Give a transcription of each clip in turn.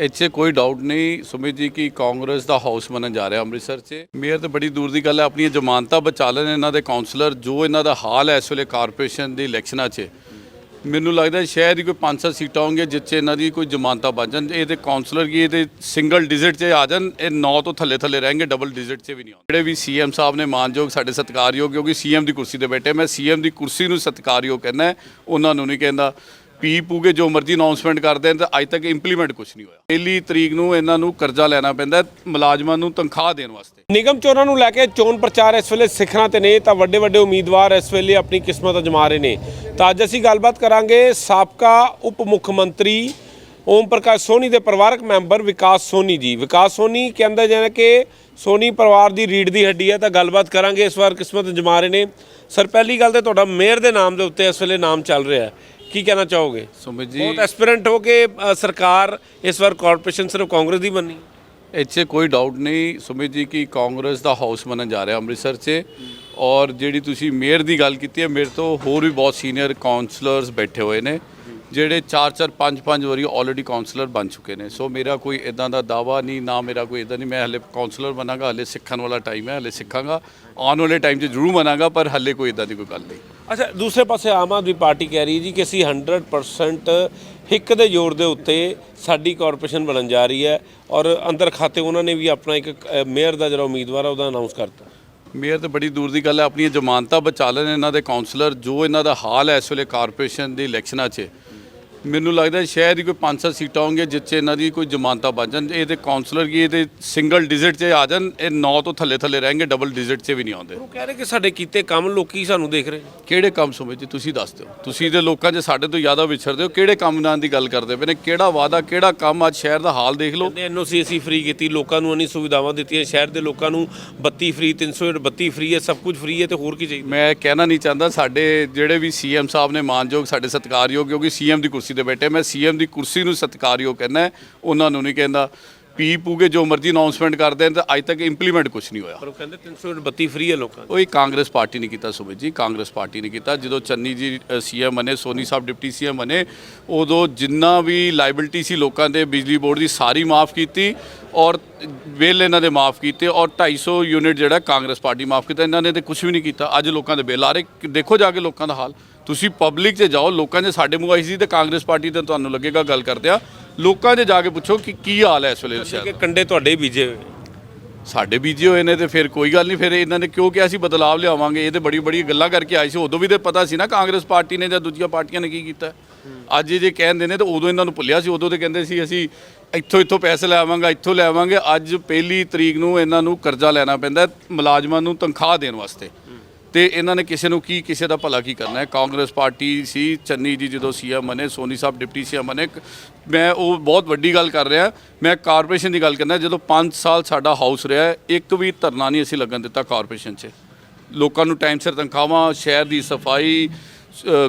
ਇੱਥੇ ਕੋਈ ਡਾਊਟ ਨਹੀਂ ਸੁਮਿਤ ਜੀ ਕਿ ਕਾਂਗਰਸ ਦਾ ਹਾਊਸ ਬਣਨ ਜਾ ਰਿਹਾ ਅੰਮ੍ਰਿਤਸਰ 'ਚ। ਮੇਅਰ ਤਾਂ ਬੜੀ ਦੂਰ ਦੀ ਗੱਲ ਹੈ, ਆਪਣੀਆਂ ਜ਼ਮਾਨਤਾਂ ਬਚਾ ਲੈਣ ਇਹਨਾਂ ਦੇ ਕਾਉਂਸਲਰ ਜੋ ਇਹਨਾਂ ਦਾ ਹਾਲ ਹੈ ਇਸ ਵੇਲੇ ਕਾਰਪੋਰੇਸ਼ਨ ਦੀ ਇਲੈਕਸ਼ਨਾਂ 'ਚ। ਮੈਨੂੰ ਲੱਗਦਾ ਸ਼ਾਇਦ ਹੀ ਕੋਈ 5-7 ਸੀਟਾਂ ਹੋਣਗੀਆਂ ਜਿੱਥੇ ਇਹਨਾਂ ਦੀ ਕੋਈ ਜ਼ਮਾਨਤਾਂ ਬਚ ਜਾਣ। ਇਹ ਤੇ ਕਾਉਂਸਲਰ ਕੀ ਇਹ ਸਿੰਗਲ ਡਿਜਿਟ 'ਚ ਆ ਜਾਣ। ਇਹ 9 ਤੋਂ ਥੱਲੇ ਥੱਲੇ ਰਹਿਣਗੇ ਡਬਲ ਡਿਜਿਟ 'ਚ ਵੀ ਨਹੀਂ ਆਉਂਦੇ ਜਿਹੜੇ ਵੀ ਸੀਐਮ ਸਾਹਿਬ ਨੇ ਮਾਨਯੋਗ ਸਾਡੇ ਸਤਿਕਾਰਯੋਗ, ਕਿਉਂਕਿ ਸੀਐਮ ਦੀ ਕੁਰਸੀ ਤੇ ਬੈਠੇ, ਮੈਂ ਸੀਐਮ ਦੀ ਕੁਰਸੀ ਨੂੰ ਸਤਿਕਾਰਯੋਗ ਕਹਿੰਦਾ, ਉਹਨਾਂ ਨੂੰ ਨਹੀਂ ਕਹਿੰਦਾ। ਪੀ ਪੂ ਕੇ ਜੋ ਮਰਜ਼ੀ ਅਨਾਉਂਸਮੈਂਟ ਕਰਦੇ ਨੇ ਤੇ ਅੱਜ ਤੱਕ ਇੰਪਲੀਮੈਂਟ ਕੁਝ ਨਹੀਂ ਹੋਇਆ। ਪਹਿਲੀ ਤਰੀਕ ਨੂੰ ਇਹਨਾਂ ਨੂੰ ਕਰਜ਼ਾ ਲੈਣਾ ਪੈਂਦਾ ਮੁਲਾਜ਼ਮਾਂ ਨੂੰ ਤਨਖਾਹ ਦੇਣ ਵਾਸਤੇ। ਨਿਗਮ ਚੋਣਾਂ ਨੂੰ ਲੈ ਕੇ ਚੋਣ ਪ੍ਰਚਾਰ ਇਸ ਵੇਲੇ ਸਿਖਰਾਂ ਤੇ ਨੇ, ਤਾਂ ਵੱਡੇ ਵੱਡੇ ਉਮੀਦਵਾਰ ਇਸ ਵੇਲੇ ਆਪਣੀ ਕਿਸਮਤ ਅਜਮਾ ਰਹੇ ਨੇ। ਤਾਂ ਅੱਜ ਅਸੀਂ ਗੱਲਬਾਤ ਕਰਾਂਗੇ ਸਾਬਕਾ ਉਪ ਮੁੱਖ ਮੰਤਰੀ ਓਮ ਪ੍ਰਕਾਸ਼ ਸੋਨੀ ਦੇ ਪਰਿਵਾਰਕ ਮੈਂਬਰ ਵਿਕਾਸ ਸੋਨੀ ਜੀ। ਵਿਕਾਸ ਸੋਨੀ ਕਹਿੰਦੇ ਜਾਨੇ ਕਿ ਸੋਨੀ ਪਰਿਵਾਰ ਦੀ ਰੀੜ ਦੀ ਹੱਡੀ ਹੈ, ਤਾਂ ਗੱਲਬਾਤ ਕਰਾਂਗੇ ਇਸ ਵਾਰ ਕਿਸਮਤ ਅਜਮਾ ਰਹੇ ਨੇ। ਸਰ, ਪਹਿਲੀ ਗੱਲ ਤੇ ਤੁਹਾਡਾ ਮੇਅਰ ਦੇ ਨਾਮ ਦੇ ਉੱਤੇ ਇਸ ਵੇਲੇ ਨਾਮ ਚੱਲ ਰਿਹਾ ਹੈ। ਕੀ ਕਹਿਣਾ ਚਾਹੋਗੇ? ਸੁਮਿਤ ਜੀ ਬਹੁਤ ਐਸਪੀਰੈਂਟ ਹੋ ਕੇ ਅ, ਸਰਕਾਰ ਇਸ ਵਾਰ ਕਾਰਪੋਰੇਸ਼ਨ ਸਿਰਫ ਕਾਂਗਰਸ ਦੀ ਬਣਨੀ ਇੱਥੇ ਕੋਈ ਡਾਊਟ ਨਹੀਂ ਸੁਮਿਤ ਜੀ ਕਿ ਕਾਂਗਰਸ ਦਾ ਹਾਊਸ ਬਣਨ ਜਾ ਰਿਹਾ ਅੰਮ੍ਰਿਤਸਰ 'ਚ। ਔਰ ਜਿਹੜੀ ਤੁਸੀਂ ਮੇਅਰ ਦੀ ਗੱਲ ਕੀਤੀ ਹੈ ਮੇਰੇ ਤੋਂ ਹੋਰ ਵੀ ਬਹੁਤ ਸੀਨੀਅਰ ਕਾਉਂਸਲਰਸ ਬੈਠੇ ਹੋਏ ਨੇ। ਜਿਹੜੇ 4-4 5-5 ਵਾਰੀ ਆਲਰੇਡੀ ਕਾਉਂਸਲਰ ਬਣ ਚੁੱਕੇ ਨੇ। ਸੋ ਮੇਰਾ ਕੋਈ ਇਦਾਂ ਦਾ ਦਾਵਾ ਨਹੀਂ ਨਾ ਮੇਰਾ ਕੋਈ ਇਦਾਂ ਨਹੀਂ। ਮੈਂ ਹਲੇ ਕਾਉਂਸਲਰ ਬਣਾਂਗਾ ਹਲੇ ਸਿੱਖਣ ਵਾਲਾ ਟਾਈਮ ਹੈ ਹਲੇ ਸਿੱਖਾਂਗਾ। ਆਉਣ ਵਾਲੇ ਟਾਈਮ 'ਚ ਜ਼ਰੂਰ ਬਣਾਂਗਾ ਪਰ ਹਲੇ ਕੋਈ ਇਦਾਂ ਦੀ ਕੋਈ ਗੱਲ ਨਹੀਂ। ਅੱਛਾ ਦੂਸਰੇ ਪਾਸੇ ਆਮ ਆਦਮੀ ਪਾਰਟੀ ਕਹਿ ਰਹੀ ਜੀ ਕਿ ਅਸੀਂ 100% ਹਿੱਕ ਦੇ ਜ਼ੋਰ ਦੇ ਉੱਤੇ ਸਾਡੀ ਕਾਰਪੋਰੇਸ਼ਨ ਬਣਨ ਜਾ ਰਹੀ ਹੈ ਔਰ ਅੰਦਰ ਖਾਤੇ ਉਹਨਾਂ ਨੇ ਵੀ ਆਪਣਾ ਇੱਕ ਮੇਅਰ ਦਾ ਜਿਹੜਾ ਉਮੀਦਵਾਰ ਹੈ ਉਹਦਾ ਅਨਾਉਂਸ ਕਰਤਾ। ਮੇਅਰ ਤੇ ਬੜੀ ਦੂਰ ਦੀ ਗੱਲ ਹੈ ਆਪਣੀਆਂ ਜ਼ਮਾਨਤਾਂ ਬਚਾ ਲੈਣ ਇਹਨਾਂ ਦੇ ਕਾਉਂਸਲਰ ਜੋ ਇਹਨਾਂ ਦਾ ਹਾਲ ਹੈ ਇਸ ਵੇਲੇ ਕਾਰਪੋਰੇਸ਼ਨ ਦੀ ਇਲੈਕਸ਼ਨਾਂ 'ਚ ਮੈਨੂੰ ਲੱਗਦਾ ਸ਼ਾਇਦ ਹੀ ਕੋਈ 5-7 ਸੀਟਾਂ ਹੋਣਗੀਆਂ ਜਿੱਥੇ ਇਹਨਾਂ ਦੀ ਕੋਈ ਜ਼ਮਾਨਤਾਂ ਬਚ ਜਾਣ। ਇਹ ਤੇ ਕਾਉਂਸਲਰ ਕੀ ਇਹ ਤੇ ਸਿੰਗਲ ਡਿਜਿਟ 'ਚ ਆ ਜਾਣ ਇਹ 9 ਤੋਂ ਥੱਲੇ ਥੱਲੇ ਰਹਿਣਗੇ ਡਬਲ ਡਿਜਿਟ 'ਚ ਵੀ ਨਹੀਂ ਆਉਂਦੇ। ਉਹ ਕਹਿ ਰਹੇ ਕਿ ਸਾਡੇ ਕੀਤੇ ਕੰਮ ਲੋਕੀ ਸਾਨੂੰ ਦੇਖ ਰਹੇ ਕਿਹੜੇ ਕੰਮ ਸਮਝ ਜੀ ਤੁਸੀਂ ਦੱਸ ਦਿਓ। ਤੁਸੀਂ ਦੇ ਲੋਕਾਂ 'ਚ ਸਾਡੇ ਤੋਂ ਜ਼ਿਆਦਾ ਵਿਛੜਦੇ ਹੋ ਕਿਹੜੇ ਕੰਮ ਨਾਂ ਦੀ ਗੱਲ ਕਰਦੇ ਪਏ ਨੇ ਕਿਹੜਾ ਵਾਅਦਾ ਕਿਹੜਾ ਕੰਮ ਅੱਜ ਸ਼ਹਿਰ ਦਾ ਹਾਲ ਦੇਖ ਲਓ। ਕਹਿੰਦੇ ਐਨਓਸੀ ਅਸੀਂ ਫ੍ਰੀ ਕੀਤੀ ਲੋਕਾਂ ਨੂੰ ਅਨੀ ਸੁਵਿਧਾਵਾਂ ਦਿੱਤੀਆਂ ਸ਼ਹਿਰ ਦੇ ਲੋਕਾਂ ਨੂੰ ਬੱਤੀ ਫ੍ਰੀ 300 ਯੂਨਿਟ ਬੱਤੀ ਫ੍ਰੀ ਹੈ ਸਭ ਕੁਝ ਫ੍ਰੀ ਹੈ ਤੇ ਹੋਰ ਕੀ ਚਾਹੀਦਾ? ਮੈਂ ਕਹਿਣਾ ਨਹੀਂ ਚਾਹੁੰਦਾ ਸਾਡੇ ਜਿਹੜੇ ਵੀ ਸੀਐਮ ਸਾਹਿਬ ਨੇ ਮਾਨਯੋਗ ਸਾਡੇ ਸਤਿਕਾਰਯੋਗ ਕਿਉਂਕਿ ਸੀਐਮ ਦੀ ਕੁਰਸੀ ਤੇ ਬੈਠੇ ਮੈਂ ਸੀਐਮ ਦੀ ਕੁਰਸੀ ਨੂੰ ਸਤਿਕਾਰਯੋਗ ਕਹਿੰਦਾ ਉਹਨਾਂ ਨੂੰ ਨਹੀਂ ਕਹਿੰਦਾ। ਪੀ ਪੂ ਕੇ ਜੋ ਮਰਜ਼ੀ ਅਨਾਉਂਸਮੈਂਟ ਕਰਦੇ ਨੇ ਤੇ ਅੱਜ ਤੱਕ ਇੰਪਲੀਮੈਂਟ ਕੁਝ ਨਹੀਂ ਹੋਇਆ। ਪਰ ਉਹ ਕਹਿੰਦੇ 300 ਯੂਨਿਟ ਬੱਤੀ ਫ੍ਰੀ ਹੈ ਲੋਕਾਂ ਨੂੰ ਉਹ ਇਹ ਕਾਂਗਰਸ ਪਾਰਟੀ ਨੇ ਕੀਤਾ ਸੁਮਿਤ ਜੀ। ਕਾਂਗਰਸ ਪਾਰਟੀ ਨੇ ਕੀਤਾ। ਜਦੋਂ ਚੰਨੀ ਜੀ ਸੀਐਮ ਬਣੇ ਸੋਨੀ ਸਾਹਿਬ ਡਿਪਟੀ ਸੀਐਮ ਬਣੇ ਉਦੋਂ ਜਿੰਨਾ ਵੀ ਲਾਇਬਿਲਟੀ ਸੀ ਲੋਕਾਂ ਦੇ ਬਿਜਲੀ ਬੋਰਡ ਦੀ ਸਾਰੀ ਮਾਫ ਕੀਤੀ ਔਰ ਬਿੱਲ ਇਹਨਾਂ ਦੇ ਮਾਫ ਕੀਤੇ ਔਰ 250 ਯੂਨਿਟ ਜਿਹੜਾ ਕਾਂਗਰਸ ਪਾਰਟੀ ਮਾਫ ਕੀਤਾ। ਇਹਨਾਂ ਨੇ ਤੇ ਕੁਝ ਵੀ ਨਹੀਂ ਕੀਤਾ। ਅੱਜ ਲੋਕਾਂ ਦੇ ਬਿੱਲ ਆ ਰਹੇ। ਦੇਖੋ ਜਾ ਕੇ ਲੋਕਾਂ ਦਾ ਹਾਲ। ਤੁਸੀਂ ਪਬਲਿਕ 'ਚ ਜਾਓ ਲੋਕਾਂ 'ਚ ਸਾਡੇ ਮੂੰਹ ਆਈ ਸੀ ਤੇ ਕਾਂਗਰਸ ਪਾਰਟੀ ਤੇ ਤੁਹਾਨੂੰ ਲੱਗੇਗਾ ਗੱਲ ਕਰਦੇ ਆ। ਲੋਕਾਂ 'ਚ ਜਾ ਕੇ ਪੁੱਛੋ ਕਿ ਕੀ ਹਾਲ ਹੈ ਇਸ ਵੇਲੇ ਸ਼ਹਿਰ ਕਿ ਕੰਡੇ ਤੁਹਾਡੇ ਬੀਜੇ ਹੋਏ। ਸਾਡੇ ਬੀਜੇ ਹੋਏ ਨੇ ਤੇ ਫਿਰ ਕੋਈ ਗੱਲ ਨਹੀਂ ਫਿਰ ਇਹਨਾਂ ਨੇ ਕਿਉਂ ਕਿਹਾ ਸੀ ਬਦਲਾਵ ਲਿਆਵਾਂਗੇ। ਇਹ ਤੇ ਬੜੀ ਬੜੀ ਗੱਲਾਂ ਕਰਕੇ ਆਏ ਸੀ ਉਦੋਂ ਵੀ ਤੇ ਪਤਾ ਸੀ ਨਾ ਕਾਂਗਰਸ ਪਾਰਟੀ ਨੇ ਜਾਂ ਦੂਜੀਆਂ ਪਾਰਟੀਆਂ ਨੇ ਕੀ ਕੀਤਾ। ਅੱਜ ਜੇ ਕਹਿੰਦੇ ਨੇ ਤੇ ਉਦੋਂ ਇਹਨਾਂ ਨੂੰ ਭੁੱਲਿਆ ਸੀ ਉਦੋਂ ਤੇ ਕਹਿੰਦੇ ਸੀ ਅਸੀਂ ਇੱਥੋਂ ਇੱਥੋਂ ਪੈਸੇ ਲੈ ਆਵਾਂਗੇ ਇੱਥੋਂ ਲੈ ਆਵਾਂਗੇ। ਅੱਜ ਪਹਿਲੀ ਤਰੀਕ ਨੂੰ ਇਹਨਾਂ ਨੂੰ ਕਰਜ਼ਾ ਲੈਣਾ ਪੈਂਦਾ ਹੈ ਮੁਲਾਜ਼ਮਾਂ ਨੂੰ ਤਨਖਾਹ ਦੇਣ ਵਾਸਤੇ। ਤੇ ਇਹਨਾਂ ਨੇ ਕਿਸੇ ਨੂੰ ਕੀ, ਕਿਸੇ ਦਾ ਭਲਾ ਕੀ ਕਰਨਾ ਹੈ? ਕਾਂਗਰਸ ਪਾਰਟੀ ਸੀ, ਚੰਨੀ ਜੀ ਜਦੋਂ ਸੀਐਮ ਬਣੇ, ਸੋਨੀ ਸਾਹਿਬ ਡਿਪਟੀ ਸੀਐਮ ਬਣੇ ਮੈਂ ਉਹ ਬਹੁਤ ਵੱਡੀ ਗੱਲ ਕਰ ਰਿਹਾ। ਮੈਂ ਕਾਰਪੋਰੇਸ਼ਨ ਦੀ ਗੱਲ ਕਰਨਾ, ਜਦੋਂ 5 ਸਾਲ ਸਾਡਾ ਹਾਊਸ ਰਿਹਾ, ਇੱਕ ਵੀ ਧਰਨਾ ਨਹੀਂ ਅਸੀਂ ਲੱਗਣ ਦਿੱਤਾ ਕਾਰਪੋਰੇਸ਼ਨ 'ਚ। ਲੋਕਾਂ ਨੂੰ ਟਾਈਮ ਸਿਰ ਤਨਖਾਹਾਂ, ਸ਼ਹਿਰ ਦੀ ਸਫ਼ਾਈ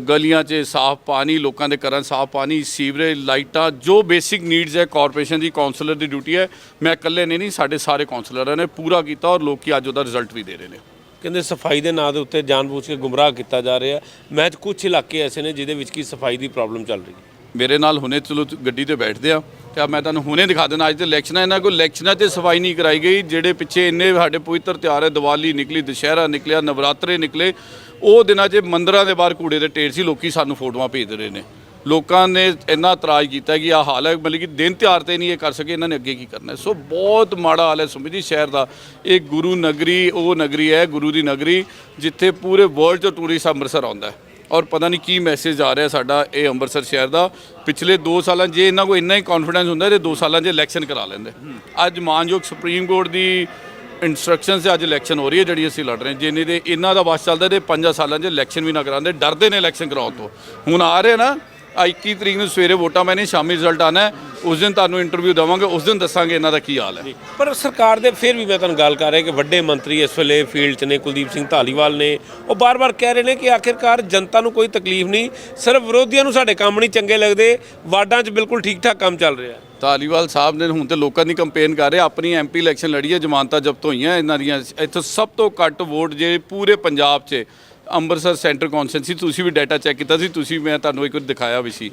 ਗਲੀਆਂ 'ਚ ਸਾਫ਼ ਪਾਣੀ, ਲੋਕਾਂ ਦੇ ਘਰਾਂ 'ਚ ਸਾਫ਼ ਪਾਣੀ, ਸੀਵਰੇਜ, ਲਾਈਟਾਂ, ਜੋ ਬੇਸਿਕ ਨੀਡਸ ਹੈ, ਕਾਰਪੋਰੇਸ਼ਨ ਦੀ ਕਾਉਂਸਲਰ ਦੀ ਡਿਊਟੀ ਹੈ। ਮੈਂ ਇਕੱਲੇ ਨੇ ਨਹੀਂ, ਸਾਡੇ ਸਾਰੇ ਕਾਉਂਸਲਰਾਂ ਨੇ ਪੂਰਾ ਕੀਤਾ ਔਰ ਲੋਕੀ ਅੱਜ ਉਹਦਾ ਰਿਜ਼ਲਟ ਵੀ ਦੇ ਰਹੇ ਨੇ। ਕਹਿੰਦੇ ਸਫ਼ਾਈ ਦੇ ਨਾਂ ਦੇ ਉੱਤੇ ਜਾਣਬੁੱਝ ਕੇ ਗੁੰਮਰਾਹ ਕੀਤਾ ਜਾ ਰਿਹਾ। ਮੈਂ ਕੁਝ ਇਲਾਕੇ ਐਸੇ ਨੇ ਜਿਹਦੇ ਵਿੱਚ ਕੀ ਸਫ਼ਾਈ ਦੀ ਪ੍ਰੋਬਲਮ ਚੱਲ ਰਹੀ ਹੈ। ਮੇਰੇ ਨਾਲ ਹੁਣੇ ਚਲੋ ਗੱਡੀ ਤੇ ਬੈਠਦੇ ਆ। ਤੇ ਆ ਮੈਂ ਤੁਹਾਨੂੰ ਹੁਣੇ ਦਿਖਾ ਦੇਣਾ ਅੱਜ ਤੇ ਇਲੈਕਸ਼ਨਾਂ ਇਹਨਾਂ ਕੋਲ ਇਲੈਕਸ਼ਨਾਂ ਤੇ ਸਫ਼ਾਈ ਨਹੀਂ ਕਰਾਈ ਗਈ। ਜਿਹੜੇ ਪਿੱਛੇ ਇੰਨੇ ਸਾਡੇ ਪਵਿੱਤਰ ਤਿਉਹਾਰ ਹੈ ਦੀਵਾਲੀ ਨਿਕਲੀ, ਦੁਸ਼ਹਿਰਾ ਨਿਕਲਿਆ, ਨਵਰਾਤਰੇ ਨਿਕਲੇ, ਉਹ ਦਿਨਾਂ 'ਚ ਮੰਦਰਾਂ ਦੇ ਬਾਹਰ ਕੂੜੇ ਦੇ ਢੇਰ ਸੀ, ਲੋਕੀ ਸਾਨੂੰ ਫੋਟੋਆਂ ਭੇਜਦੇ ਰਹੇ ਨੇ। ਲੋਕਾਂ ਨੇ ਇੰਨਾ ਇਤਰਾਜ਼ ਕੀਤਾ ਕਿ ਆ ਹਾਲ ਹੈ, ਮਤਲਬ ਕਿ ਦਿਨ ਤਿਉਹਾਰ ਤੇ ਨਹੀਂ ਇਹ ਕਰ ਸਕੇ, ਇਹਨਾਂ ਨੇ ਅੱਗੇ ਕੀ ਕਰਨਾ ਸੋ ਬਹੁਤ ਮਾੜਾ ਹਾਲ ਹੈ ਸੁਮਿਤ ਸ਼ਹਿਰ ਦਾ। ਇਹ ਗੁਰੂ ਨਗਰੀ, ਉਹ ਨਗਰੀ ਹੈ, ਗੁਰੂ ਦੀ ਨਗਰੀ, ਜਿੱਥੇ ਪੂਰੇ ਵਰਲਡ ਤੋਂ ਟੂਰਿਸਟ ਅੰਮ੍ਰਿਤਸਰ ਆਉਂਦਾ ਹੈ। ਔਰ ਪਤਾ ਨਹੀਂ ਕੀ ਮੈਸੇਜ ਆ ਰਿਹਾ ਸਾਡਾ ਇਹ ਅੰਮ੍ਰਿਤਸਰ ਸ਼ਹਿਰ ਦਾ। ਪਿਛਲੇ 2 ਸਾਲਾਂ, ਜੇ ਇਹਨਾਂ ਕੋਲ ਇੰਨਾ ਹੀ ਕੌਨਫੀਡੈਂਸ ਹੁੰਦਾ ਤੇ 2 ਸਾਲਾਂ 'ਚ ਇਲੈਕਸ਼ਨ ਕਰਾ ਲੈਂਦੇ ਅੱਜ ਮਾਨਯੋਗ ਸੁਪਰੀਮ ਕੋਰਟ ਦੀ ਇਨਸਟਰਕਸ਼ਨਸ 'ਤੇ ਅੱਜ ਇਲੈਕਸ਼ਨ ਹੋ ਰਹੀ ਹੈ, ਜਿਹੜੀ ਅਸੀਂ ਲੜ ਰਹੇ ਹਾਂ। ਜੇ ਨਹੀਂ ਇਹਨਾਂ ਦਾ ਵਾਸ ਚੱਲਦਾ ਤੇ 5 ਸਾਲਾਂ 'ਚ ਇਲੈਕਸ਼ਨ ਵੀ ਨਾ ਕਰਾਉਂਦੇ, ਡਰਦੇ ਨੇ ਇਲੈਕਸ਼ਨ ਕਰਾਉਣ ਤੋਂ। ਹੁਣ ਆ ਰਹੇ ਨਾ 21 ਤਰੀਕ ਨੂੰ ਸਵੇਰੇ ਵੋਟਾਂ ਮੈਨੇ ਸ਼ਾਮੀ ਰਿਜ਼ਲਟ ਆਣਾ ਉਸ ਦਿਨ ਤੁਹਾਨੂੰ ਇੰਟਰਵਿਊ ਦੇਵਾਂਗੇ ਉਸ ਦਿਨ ਦੱਸਾਂਗੇ ਇਹਨਾਂ ਦਾ ਕੀ ਹਾਲ ਹੈ। ਪਰ ਸਰਕਾਰ ਦੇ ਫਿਰ ਵੀ ਮੈਂ ਤੁਹਾਨੂੰ ਗੱਲ ਕਰ ਰਿਹਾ ਕਿ ਵੱਡੇ ਮੰਤਰੀ ਇਸ ਵੇਲੇ ਫੀਲਡ 'ਚ ਨੇ ਕੁਲਦੀਪ ਸਿੰਘ ਧਾਲੀਵਾਲ ਨੇ। ਉਹ ਬਾਰ-ਬਾਰ ਕਹਿ ਰਹੇ ਨੇ ਕਿ ਆਖਿਰਕਾਰ ਜਨਤਾ ਨੂੰ ਕੋਈ ਤਕਲੀਫ ਨਹੀਂ ਸਿਰਫ ਵਿਰੋਧੀਆਂ ਨੂੰ ਸਾਡੇ ਕੰਮ ਨਹੀਂ ਚੰਗੇ ਲੱਗਦੇ ਵਾਰਡਾਂ 'ਚ ਬਿਲਕੁਲ ਠੀਕ-ਠਾਕ ਕੰਮ ਚੱਲ ਰਿਹਾ। ਧਾਲੀਵਾਲ ਸਾਹਿਬ ਨੇ ਹੁਣ ਤੇ ਲੋਕਾਂ ਦੀ ਕੰਪੇਨ ਕਰ ਰਹੇ ਆਪਣੀ ਐਮਪੀ ਇਲੈਕਸ਼ਨ ਲੜੀ ਹੈ ਜਮਾਨਤਾਂ ਜ਼ਬਤ ਹੋਈਆਂ ਇਹਨਾਂ ਦੀਆਂ। ਇੱਥੋਂ ਸਭ ਤੋਂ ਘੱਟ ਵੋਟ ਜੇ ਪੂਰੇ ਪੰਜਾਬ 'ਚ ਅੰਮ੍ਰਿਤਸਰ ਸੈਂਟਰ ਕੌਂਸਟੈਂਸੀ ਤੁਸੀਂ ਵੀ ਡਾਟਾ ਚੈੱਕ ਕੀਤਾ ਸੀ, ਤੁਸੀਂ ਮੈਂ ਤੁਹਾਨੂੰ ਇੱਕ ਵਾਰ ਦਿਖਾਇਆ ਵੀ ਸੀ।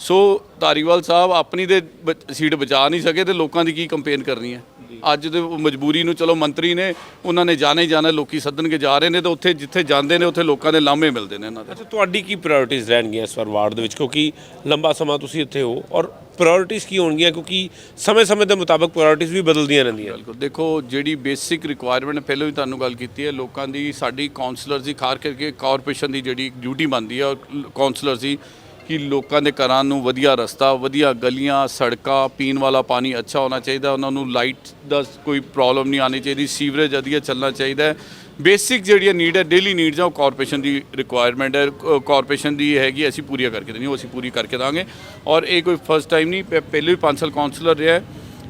ਸੋ ਧਾਰੀਵਾਲ ਸਾਹਿਬ ਆਪਣੀ ਦੇ ਬ- ਸੀਟ ਬਚਾ ਨਹੀਂ ਸਕੇ ਤੇ ਲੋਕਾਂ ਦੀ ਕੀ ਕੰਪੇਨ ਕਰਨੀ ਹੈ? ਅੱਜ ਦੇ ਮਜਬੂਰੀ ਨੂੰ ਚਲੋ ਮੰਤਰੀ ਨੇ ਉਹਨਾਂ ਨੇ ਜਾਣਾ ਹੀ ਜਾਣਾ ਲੋਕੀ ਸੱਦਣ ਕੇ ਜਾ ਰਹੇ ਨੇ ਤੇ ਉੱਥੇ ਜਿੱਥੇ ਜਾਂਦੇ ਨੇ ਉੱਥੇ ਲੋਕਾਂ ਦੇ ਲਾਮੇ ਮਿਲਦੇ ਨੇ ਇਹਨਾਂ ਦੇ। ਅੱਛਾ ਤੁਹਾਡੀ ਕੀ ਪ੍ਰਾਇੋਰਟੀਜ਼ ਰਹਿਣਗੀਆਂ ਇਸ ਵਾਰ ਵਾਰਡ ਦੇ ਵਿੱਚ? ਕਿਉਂਕਿ ਲੰਬਾ ਸਮਾਂ ਤੁਸੀਂ ਇੱਥੇ ਹੋ ਔਰ ਪ੍ਰਾਇੋਰਟੀਜ਼ ਕੀ ਹੋਣਗੀਆਂ? ਕਿਉਂਕਿ ਸਮੇਂ-ਸਮੇਂ ਦੇ ਮੁਤਾਬਕ ਪ੍ਰਾਇੋਰਟੀਜ਼ ਵੀ ਬਦਲਦੀਆਂ ਰਹਿੰਦੀਆਂ। ਬਿਲਕੁਲ ਦੇਖੋ ਜਿਹੜੀ ਬੇਸਿਕ ਰਿਕੁਆਇਰਮੈਂਟ ਪਹਿਲਾਂ ਵੀ ਤੁਹਾਨੂੰ ਗੱਲ ਕੀਤੀ ਹੈ ਲੋਕਾਂ ਦੀ ਸਾਡੀ ਕਾਉਂਸਲਰ ਦੀ ਖਾਸ ਕਰਕੇ ਕਾਰਪੋਰੇਸ਼ਨ ਦੀ ਜਿਹੜੀ ਡਿਊਟੀ ਬਣਦੀ ਹੈ ਔਰ ਕਾਉਂਸਲਰ ਦੀ ਕਿ ਲੋਕਾਂ ਦੇ ਘਰਾਂ ਨੂੰ ਵਧੀਆ ਰਸਤਾ, ਵਧੀਆ ਗਲੀਆਂ, ਸੜਕਾਂ, ਪੀਣ ਵਾਲਾ ਪਾਣੀ ਅੱਛਾ ਹੋਣਾ ਚਾਹੀਦਾ, ਉਹਨਾਂ ਨੂੰ ਲਾਈਟ ਦਾ ਕੋਈ ਪ੍ਰੋਬਲਮ ਨਹੀਂ ਆਣੀ ਚਾਹੀਦੀ ਸੀਵਰੇਜ ਵਧੀਆ ਚੱਲਣਾ ਚਾਹੀਦਾ ਬੇਸਿਕ ਜਿਹੜੀ ਨੀਡ ਹੈ ਡੇਲੀ ਨੀਡਸ ਆ, ਉਹ ਕਾਰਪੋਰੇਸ਼ਨ ਦੀ ਰਿਕੁਆਇਰਮੈਂਟ ਹੈ। ਕਾਰਪੋਰੇਸ਼ਨ ਦੀ ਹੈਗੀ, ਅਸੀਂ ਪੂਰੀਆਂ ਕਰਕੇ ਦੇਣੀ, ਉਹ ਅਸੀਂ ਪੂਰੀ ਕਰਕੇ ਦਾਂਗੇ ਔਰ ਇਹ ਕੋਈ ਫਸਟ ਟਾਈਮ ਨਹੀਂ, ਪਹਿ- ਪਹਿਲੇ ਵੀ ਪੰਜ ਸਾਲ ਕਾਉਂਸਲਰ ਰਿਹਾ ਹੈ।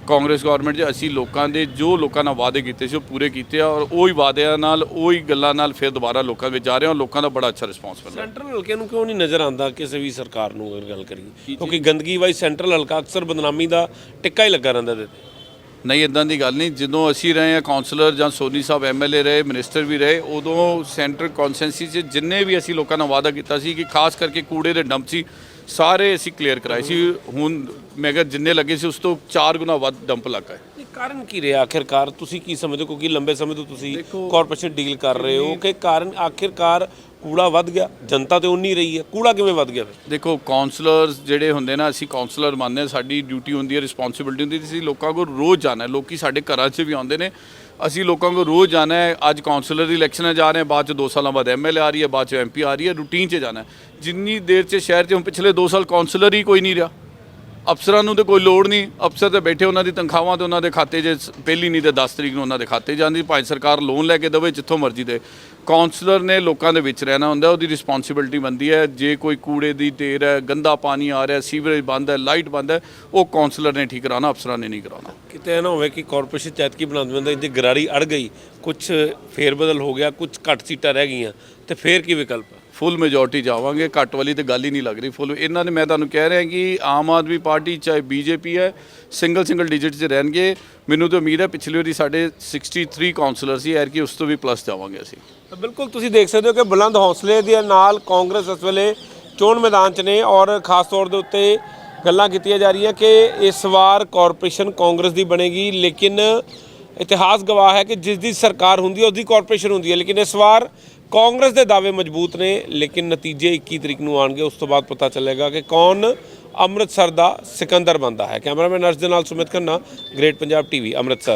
ਕਾਂਗਰਸ ਗਵਰਨਮੈਂਟ 'ਚ ਅਸੀਂ ਲੋਕਾਂ ਦੇ ਜੋ ਲੋਕਾਂ ਨਾਲ ਵਾਅਦੇ ਕੀਤੇ ਸੀ ਉਹ ਪੂਰੇ ਕੀਤੇ ਆ ਔਰ ਉਹੀ ਵਾਅਦਿਆਂ ਨਾਲ ਉਹੀ ਗੱਲਾਂ ਨਾਲ ਫਿਰ ਦੁਬਾਰਾ ਲੋਕਾਂ ਵਿੱਚ ਜਾ ਰਹੇ ਹਾਂ ਲੋਕਾਂ ਦਾ ਬੜਾ ਅੱਛਾ ਰਿਸਪਾਂਸ ਮਿਲ ਰਿਹਾ। ਸੈਂਟਰਲ ਹਲਕੇ ਨੂੰ ਕਿਉਂ ਨਹੀਂ ਨਜ਼ਰ ਆਉਂਦਾ ਕਿਸੇ ਵੀ ਸਰਕਾਰ ਨੂੰ ਅਗਰ ਗੱਲ ਕਰੀਏ? ਕਿਉਂਕਿ ਗੰਦਗੀ ਵਾਈ ਸੈਂਟਰਲ ਹਲਕਾ ਅਕਸਰ ਬਦਨਾਮੀ ਦਾ ਟਿੱਕਾ ਹੀ ਲੱਗਾ ਰਹਿੰਦਾ ਤੇ। ਨਹੀਂ ਇਦਾਂ ਦੀ ਗੱਲ ਨਹੀਂ। ਜਦੋਂ ਅਸੀਂ ਰਹੇ ਹਾਂ ਕਾਉਂਸਲਰ ਜਾਂ ਸੋਨੀ ਸਾਹਿਬ ਐਮਐਲਏ ਰਹੇ ਮਿਨਿਸਟਰ ਵੀ ਰਹੇ ਉਦੋਂ ਸੈਂਟਰ ਕੌਨਸੈਂਸੀ 'ਚ ਜਿੰਨੇ ਵੀ ਅਸੀਂ ਲੋਕਾਂ ਨਾਲ ਵਾਅਦਾ ਕੀਤਾ ਸੀ ਕਿ ਖਾਸ ਕਰਕੇ ਕੂੜੇ ਦੇ ਡੰਪ ਸੀ ਸਾਰੇ ਅਸੀਂ ਕਲੀਅਰ ਕਰਾਏ ਸੀ। ਹੁਣ ਮੈਂ ਕਿਹਾ ਜਿੰਨੇ ਲੱਗੇ ਸੀ ਉਸ ਤੋਂ 4 ਗੁਣਾ ਵੱਧ ਡੰਪ ਲੱਗਾ ਹੈ। ਇਹ ਕਾਰਨ ਕੀ ਰਿਹਾ? ਆਖਿਰਕਾਰ ਤੁਸੀਂ ਕੀ ਸਮਝਦੇ ਹੋ? ਕਿਉਂਕਿ ਲੰਬੇ ਸਮੇਂ ਤੋਂ ਤੁਸੀਂ ਕਾਰਪੋਰੇਸ਼ਨ ਡੀਲ ਕਰ ਰਹੇ ਹੋ ਕਿ ਕਾਰਨ ਆਖਿਰਕਾਰ ਕੂੜਾ ਵੱਧ ਗਿਆ ਜਨਤਾ ਤੇ ਉਨੀ ਰਹੀ ਹੈ। ਕੂੜਾ ਕਿਵੇਂ ਵੱਧ ਗਿਆ ਫਿਰ? ਦੇਖੋ ਕਾਉਂਸਲਰਸ ਜਿਹੜੇ ਹੁੰਦੇ ਨਾ ਅਸੀਂ ਕਾਉਂਸਲਰ ਮੰਨਦੇ ਹਾਂ ਸਾਡੀ ਡਿਊਟੀ ਹੁੰਦੀ ਹੈ ਰਿਸਪੌਂਸਿਬਿਲਟੀ ਹੁੰਦੀ ਹੈ। ਅਸੀਂ ਲੋਕਾਂ ਕੋਲ ਰੋਜ਼ ਜਾਣਾ ਲੋਕੀ ਸਾਡੇ ਘਰਾਂ 'ਚ ਵੀ ਆਉਂਦੇ ਨੇ। ਅਸੀਂ ਲੋਕਾਂ ਕੋਲ ਰੋਜ਼ ਜਾਣਾ ਹੈ। ਅੱਜ ਕਾਉਂਸਲਰ ਦੀ ਇਲੈਕਸ਼ਨਾਂ ਜਾ ਰਹੇ ਹਾਂ। ਬਾਅਦ 'ਚ 2 ਸਾਲਾਂ ਬਾਅਦ ਐਮਐਲਏ ਆ ਰਹੀ ਹੈ, ਬਾਅਦ 'ਚ ਐਮਪੀ ਆ ਰਹੀ ਹੈ ਰੂਟੀਨ 'ਚ ਜਾਣਾ ਹੈ। ਜਿੰਨੀ ਦੇਰ 'ਚ ਸ਼ਹਿਰ 'ਚ, ਹੁਣ ਪਿਛਲੇ 2 ਸਾਲ ਕਾਉਂਸਲਰ ਹੀ ਕੋਈ ਨਹੀਂ ਰਿਹਾ। ਅਫਸਰਾਂ ਨੂੰ ਤੇ ਕੋਈ ਲੋੜ ਨਹੀਂ। ਅਫਸਰ ਤੇ ਬੈਠੇ ਉਹਨਾਂ ਦੀ ਤਨਖਾਹਾਂ ਤੇ ਉਹਨਾਂ ਦੇ ਖਾਤੇ ਜੇ ਪਹਿਲੀ ਨਹੀਂ ਤੇ 10 ਤਰੀਕ ਨੂੰ ਉਹਨਾਂ ਦੇ ਖਾਤੇ ਜਾਂਦੀ। ਭਾਵੇਂ ਸਰਕਾਰ ਲੋਨ ਲੈ ਕੇ ਦੇਵੇ, ਜਿੱਥੋਂ ਮਰਜ਼ੀ ਦੇ। ਕਾਉਂਸਲਰ ਨੇ ਲੋਕਾਂ ਦੇ ਵਿੱਚ ਰਹਿਣਾ ਹੁੰਦਾ, ਉਹਦੀ ਰਿਸਪੌਂਸਿਬਿਲਟੀ ਬਣਦੀ ਹੈ। ਜੇ ਕੋਈ ਕੂੜੇ ਦੀ ਢੇਰ ਹੈ, ਗੰਦਾ ਪਾਣੀ ਆ ਰਿਹਾ, ਸੀਵਰੇਜ ਬੰਦ ਹੈ, ਲਾਈਟ ਬੰਦ ਹੈ, ਉਹ ਕਾਉਂਸਲਰ ਨੇ ਠੀਕ ਕਰਾਉਣਾ, ਅਫਸਰਾਂ ਨੇ ਨਹੀਂ ਕਰਾਉਣਾ। ਕਿਤੇ ਇਹ ਨਾ ਹੋਵੇ ਕਿ ਕਾਰਪੋਰੇਸ਼ਨ ਚੈਤਕੀ ਬਣਾਉਂਦੇ ਬੰਦੇ ਜੇ ਗਰਾਰੀ ਅੜ ਗਈ ਕੁਝ ਫੇਰ ਬਦਲ ਹੋ ਗਿਆ ਕੁਝ ਘੱਟ ਸੀਟਾਂ ਰਹਿ ਗਈਆਂ, ਤੇ ਫੇਰ ਕੀ ਵਿਕਲਪ? ਫੁੱਲ ਮੈਜੋਰਟੀ ਜਾਵਾਂਗੇ, ਘੱਟ ਵਾਲੀ ਤੇ ਗੱਲ ਹੀ ਨਹੀਂ ਲੱਗ ਰਹੀ ਫੁੱਲ ਇਹਨਾਂ ਨੇ, ਮੈਂ ਤੁਹਾਨੂੰ ਕਹਿ ਰਿਹਾ ਕਿ ਆਮ ਆਦਮੀ ਪਾਰਟੀ, ਚਾਹੇ ਬੀਜੇਪੀ ਹੈ ਸਿੰਗਲ ਸਿੰਗਲ ਡਿਜਿਟ 'ਚ ਰਹਿਣਗੇ। ਮੈਨੂੰ ਤਾਂ ਉਮੀਦ ਹੈ ਪਿਛਲੀ ਵਾਰੀ ਸਾਡੇ 63 ਕਾਉਂਸਲਰ ਸੀ ਐਰ ਕਿ ਉਸ ਤੋਂ ਵੀ ਪਲੱਸ ਜਾਵਾਂਗੇ ਅਸੀਂ। ਤਾਂ ਬਿਲਕੁਲ, ਤੁਸੀਂ ਦੇਖ ਸਕਦੇ ਹੋ ਕਿ ਬੁਲੰਦ ਹੌਸਲੇ ਦੇ ਨਾਲ ਕਾਂਗਰਸ ਇਸ ਵੇਲੇ ਚੋਣ ਮੈਦਾਨ 'ਚ ਨੇ ਔਰ ਖਾਸ ਤੌਰ ਦੇ ਉੱਤੇ ਗੱਲਾਂ ਕੀਤੀਆਂ ਜਾ ਰਹੀਆਂ ਕਿ ਇਸ ਵਾਰ ਕਾਰਪੋਰੇਸ਼ਨ ਕਾਂਗਰਸ ਦੀ ਬਣੇਗੀ, ਲੇਕਿਨ ਇਤਿਹਾਸ ਗਵਾਹ ਹੈ ਕਿ ਜਿਸ ਦੀ ਸਰਕਾਰ ਹੁੰਦੀ ਹੈ, ਉਸ ਦੀ ਕਾਰਪੋਰੇਸ਼ਨ ਹੁੰਦੀ ਹੈ। ਲੇਕਿਨ ਇਸ ਵਾਰ ਕਾਂਗਰਸ ਦੇ ਦਾਅਵੇ ਮਜ਼ਬੂਤ ਨੇ, ਲੇਕਿਨ ਨਤੀਜੇ 21 ਤਰੀਕ ਨੂੰ ਆਣਗੇ ਉਸ ਤੋਂ ਬਾਅਦ ਪਤਾ ਚੱਲੇਗਾ ਕਿ ਕੌਣ ਅੰਮ੍ਰਿਤਸਰ ਦਾ ਸਿਕੰਦਰ ਬਣਦਾ ਹੈ। ਕੈਮਰਾਮੈਨ ਅਰਸ਼ ਦੇ ਨਾਲ ਸੁਮਿਤ ਖੰਨਾ, ਗ੍ਰੇਟ ਪੰਜਾਬ ਟੀਵੀ, ਅੰਮ੍ਰਿਤਸਰ।